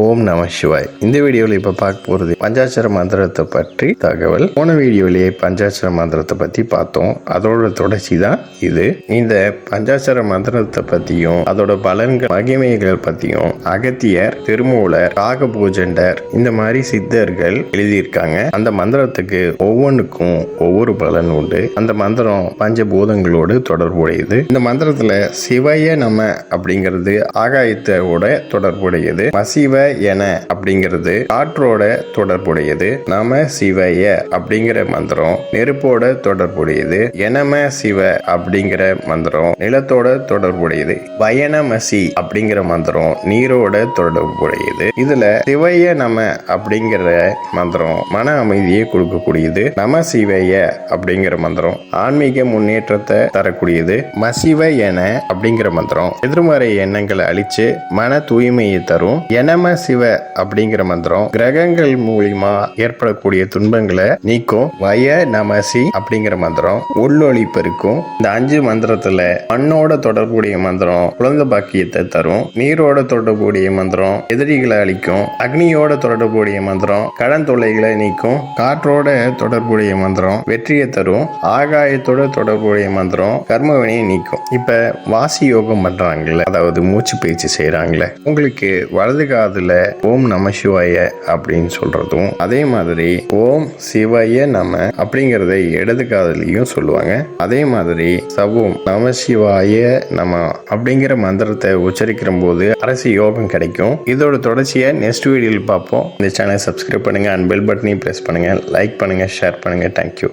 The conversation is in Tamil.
ஓம் நம சிவாய். இந்த வீடியோவில் இப்போ பார்க்க போகிறது பஞ்சாட்சர மந்திரத்தை பற்றி தகவல். போன வீடியோவிலேயே பஞ்சாட்சர மந்திரத்தை பற்றி பார்த்தோம். அதோட தொடர்ச்சி தான் இது. இந்த பஞ்சாட்சர மந்திரத்தை பற்றியும் அதோட பலன்கள் மகிமைகள் பற்றியும் அகத்தியர் திருமூலர் ராகபூஜண்டர் இந்த மாதிரி சித்தர்கள் எழுதியிருக்காங்க. அந்த மந்திரத்துக்கு ஒவ்வொன்றுக்கும் ஒவ்வொரு பலன் உண்டு. அந்த மந்திரம் பஞ்சபூதங்களோடு தொடர்புடையது. இந்த மந்திரத்தில் சிவய நம அப்படிங்கிறது ஆகாயத்தோட தொடர்புடையது. மசிவ என அப்படிங்கிறது காற்றோட தொடர்புடையது நம சிவய அப்படிங்கிற மந்திரம் நெருப்போட தொடர்புடையது எனம சிவ அப்படிங்கிற மந்திரம் நிலத்தோட தொடர்புடையது பயணமசி அப்படிங்கிற மந்திரம் நீரோட தொடர்புடையது. இதுல சிவைய நம அப்படிங்கிற மந்திரம் மன அமைதியை கொடுக்கக்கூடியது நம சிவைய அப்படிங்கிற மந்திரம் ஆன்மீக முன்னேற்றத்தை தரக்கூடியது மசிவ என அப்படிங்கிற மந்திரம். எதிர்மறை எண்ணங்களை அழிச்சு மன தூய்மையை தரும் எனம சிவ அப்படிங்கிற மந்திரம் கிரகங்கள் மூலியமா ஏற்படக்கூடிய துன்பங்களை நீக்கும் வய நமசி அப்படிங்கிற மந்திரம் உள்ளொழிப்பு இருக்கும். இந்த அஞ்சு மந்திரத்துல மண்ணோட தொடர்புடைய மந்திரம் குழந்தை பாக்கியத்தை தரும். நீரோட தொடர்புடைய மந்திரம் எதிரிகளை அழிக்கும். அக்னியோட தொடர்புடைய மந்திரம் கடன் தொல்லைகளை நீக்கும். காற்றோட தொடர்புடைய மந்திரம் வெற்றியை தரும். ஆகாயத்தோட தொடர்புடைய மந்திரம் கர்மவினையை நீக்கும். இப்ப வாசி யோகம் பண்றாங்கல்ல அதாவது மூச்சு பயிற்சி செய்யறாங்கல்ல உங்களுக்கு வலது இடத்துல ஓம் நம சிவாய அப்படின்னு சொல்றதும் அதே மாதிரி ஓம் சிவாய நம அப்படிங்கறத இடது காதலையும் சொல்லுவாங்க அதே மாதிரி சவோம் நம சிவாய நம அப்படிங்கிற மந்திரத்தை உச்சரிக்கிற போது அரசு யோகம் கிடைக்கும் இதோட தொடர்ச்சியை நெக்ஸ்ட் வீடியோவில் பார்ப்போம் இந்த சேனலை சப்ஸ்கிரைப் பண்ணுங்க அண்ட் பெல் பட்டனையும் ப்ரெஸ் பண்ணுங்க லைக் பண்ணுங்க ஷேர் பண்ணுங்க தேங்க்யூ